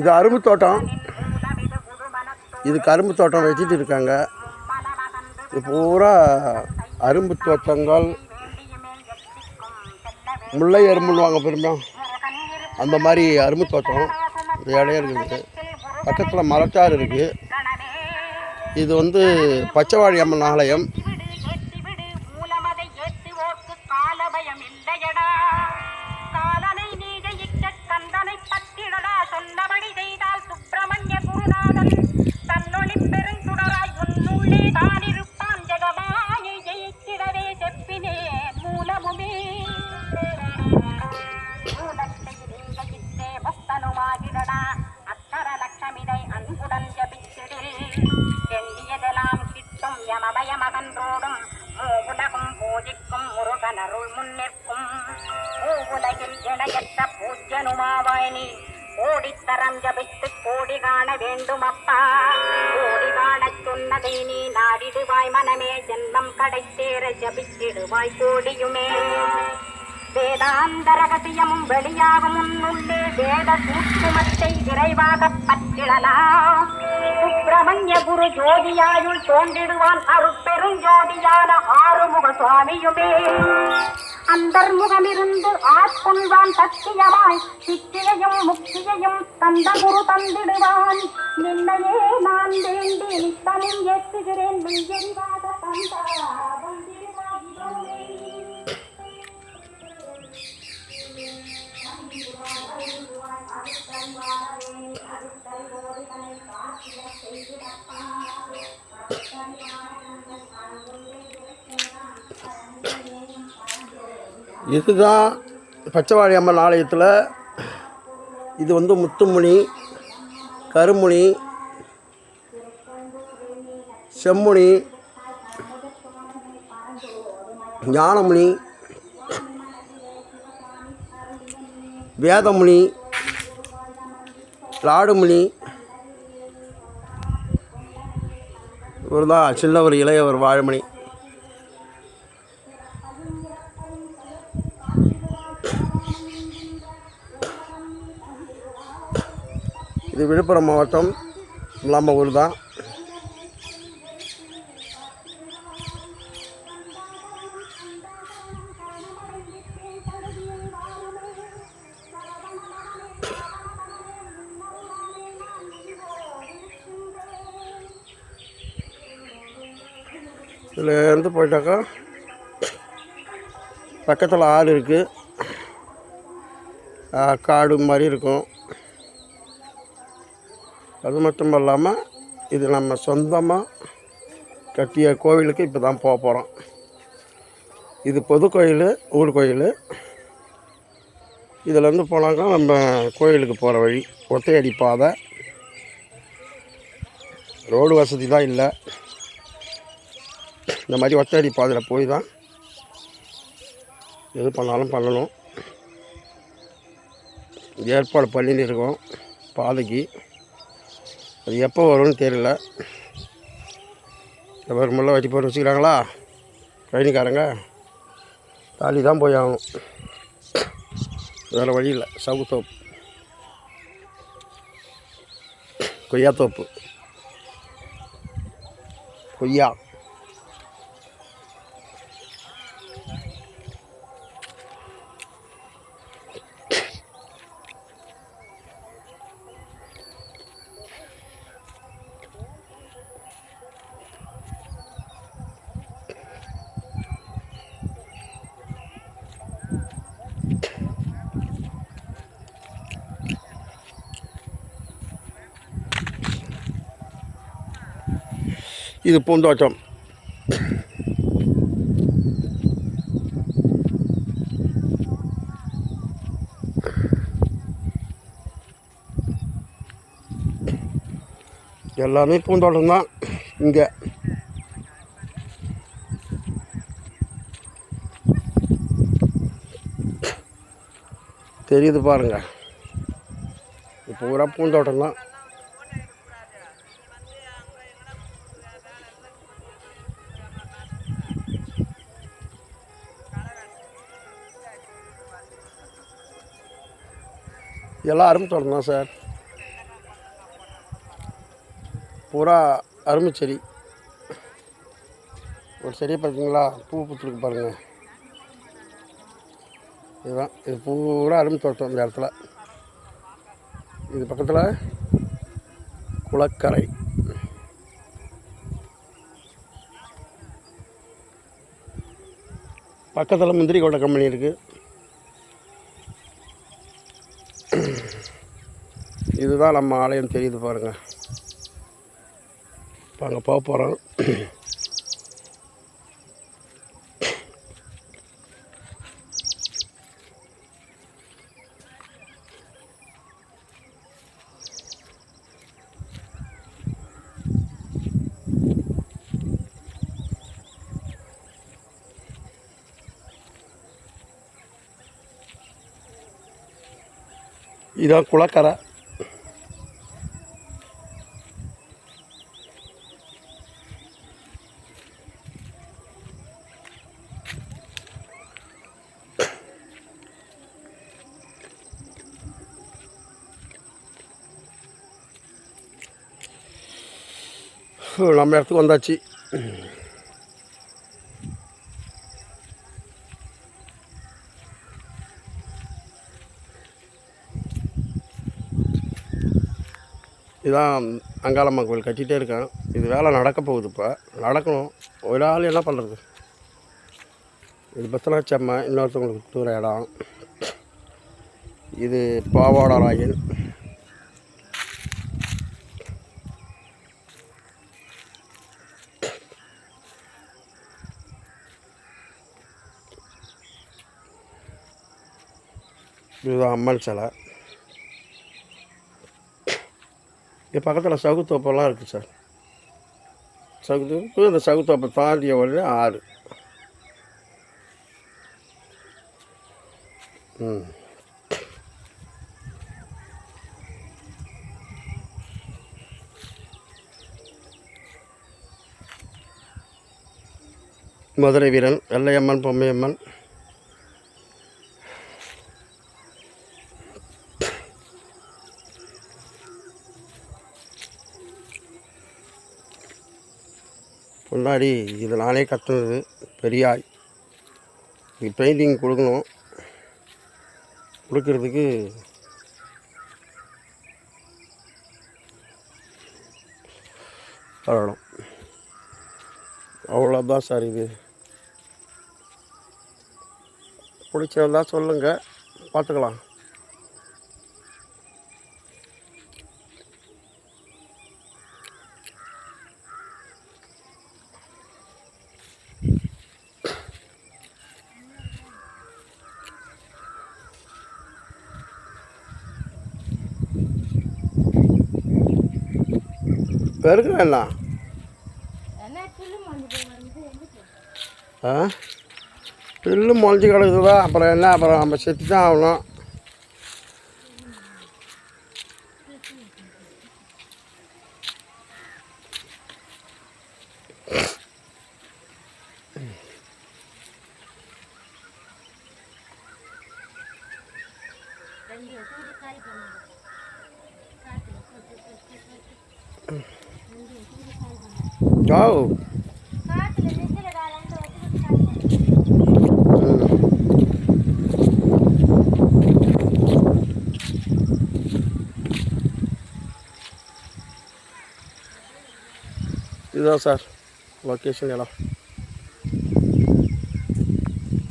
இது அரும்பு தோட்டம். இது கரும்பு தோட்டம் வச்சுட்டு இருக்காங்க. இது பூரா அரும்பு தோட்டங்கள். முல்லை அரும்புன்னு பெருமையாக அந்த மாதிரி அரும்பு தோட்டம். இந்த இடம் இருக்குது. பக்கத்தில் மரத்தாறு இருக்குது இது வந்து பச்சைவாழி அம்மன் ஆலயம். எண்ணியதெல்லாம் கிட்டும் யமபய மகன்றோடும் மூவுலகும் பூஜிக்கும் முருகனருள் முன்னிற்கும். பூவுலகில் இணையற்ற பூஜ்யனுமாவாய் நீ கோடித்தரம் ஜபித்து கோடி காண வேண்டும் அப்பா கோடி காணச் சொன்னதை நீ நாடிடுவாய் மனமே ஜென்மம் கடைத்தேற ஜபித்திடுவாய் கோடியுமே. வேதாந்த ரகசியமும் வெளியாகும் உன்னுள்ளே வேத சூட்சுமத்தை விரைவாக பற்றிடலாம். சுப்பிரமணிய குரு ஜோதியாயுள் தோன்றிடுவான் அருப்பெரும் ஜோதியான ஆறுமுக சுவாமியுமே. அந்தர்முகமிருந்து ஆட்கொள்வான் சத்தியமாய் சித்தியையும் முக்தியையும் தந்த குரு தந்திடுவான். நின்னையே நான் வேண்டி நித்தமும் ஏற்றுகிறேன் மெய்யறிவாக தந்தா இதுதான் பச்சைவாழி அம்மன் ஆலயத்தில் இது வந்து முத்துமுனி கருமுனி செம்முனி ஞானமுனி வேதமுனி லாடுமுனி இவர் தான் சின்னவர் இளையவர் வாழமணி. இது விழுப்புரம் மாவட்டம் நம்ம ஊர் தான். இதில் இருந்து போயிட்டாக்கா பக்கத்தில் ஆறு இருக்குது காடு மாதிரி இருக்கும். அது மட்டும் இல்லாமல் இது நம்ம சொந்தமாக கட்டிய கோவிலுக்கு இப்போ தான் போக போகிறோம் இது பொது கோயில் ஊர் கோயில். இதிலேருந்து போனாக்கா நம்ம கோயிலுக்கு போகிற வழி. ஒத்தையடி பாதை. ரோடு வசதி தான் இல்லை. இந்த மாதிரி ஒத்தையடி பாதையில் போய் தான் எது பண்ணாலும் பண்ணணும். ஏற்பாடு பண்ணின்னு இருக்கோம் பாதைக்கு. அது எப்போ வரும்னு தெரியல. ஒரு முள்ள வட்டி போட்டு வச்சுக்கிறாங்களா? கழனிக்காரங்க. தாலி தான் போய் ஆகணும். வேறு வழி இல்லை. கொய்யா கொய்யாத்தோப்பு கொய்யா. இது பூந்தோட்டம். எல்லாமே பூந்தோட்டம் தான். இங்கே. தெரியுது பாருங்கள் இப்போ பூரா பூந்தோட்டம் தான். எல்லாரும் தொடணும் சார். பூரா அரும்பு செடி ஒரு செடியை பார்த்தீங்களா பூ பூத்துருக்கு பாருங்கள் இதுதான் இது பூரா அரும்பு தோட்டம் இந்த இடத்துல. இது பக்கத்தில் குளக்கரை. பக்கத்தில் முந்திரி கொண்ட கம்பெனி இருக்குது இதுதான் நம்ம ஆலயம் தெரியுது பாருங்கள் இப்போ அங்கே போக போகிறோம் இதான் குளக்கரை. நம்ம இடத்துக்கு வந்தாச்சு. இதான் அங்காளம்மா கோவில் கட்டிகிட்டே இருக்கேன். இது வேலை நடக்க போகுது இப்போ. நடக்கணும். ஒரு ஆள் என்ன பண்ணுறது இது பத்தனாச்சி அம்மா இன்னொருத்தவங்களுக்கு தூர இடம். இது பாவாடராயன் இதுதான் அம்மன் சிலை. இங்கே பக்கத்தில் சகுத்தோப்பெல்லாம் இருக்குது சார். சகுத்தோப்பு இந்த சகுத்தோப்பை தாண்டிய உடனே ஆறு. ம். மதுரை வீரன் வெள்ளையம்மன் பொம்மையம்மன் முன்னாடி இது நானே கற்றுனது பெரியாய் இது பெயிண்டிங் கொடுக்கணும். கொடுக்கறதுக்கு வரணும் அவ்வளோதான் சார் இது. பிடிச்சிருந்தா சொல்லுங்கள் பார்த்துக்கலாம். பெருக்கணும் என்ன ஆ? பில்லு முளைச்சி கிடக்குதா அப்புறம் என்ன அப்புறம் நம்ம செத்து தான் ஆகணும். ஓ இதுதான் சார் லொக்கேஷன் இடம்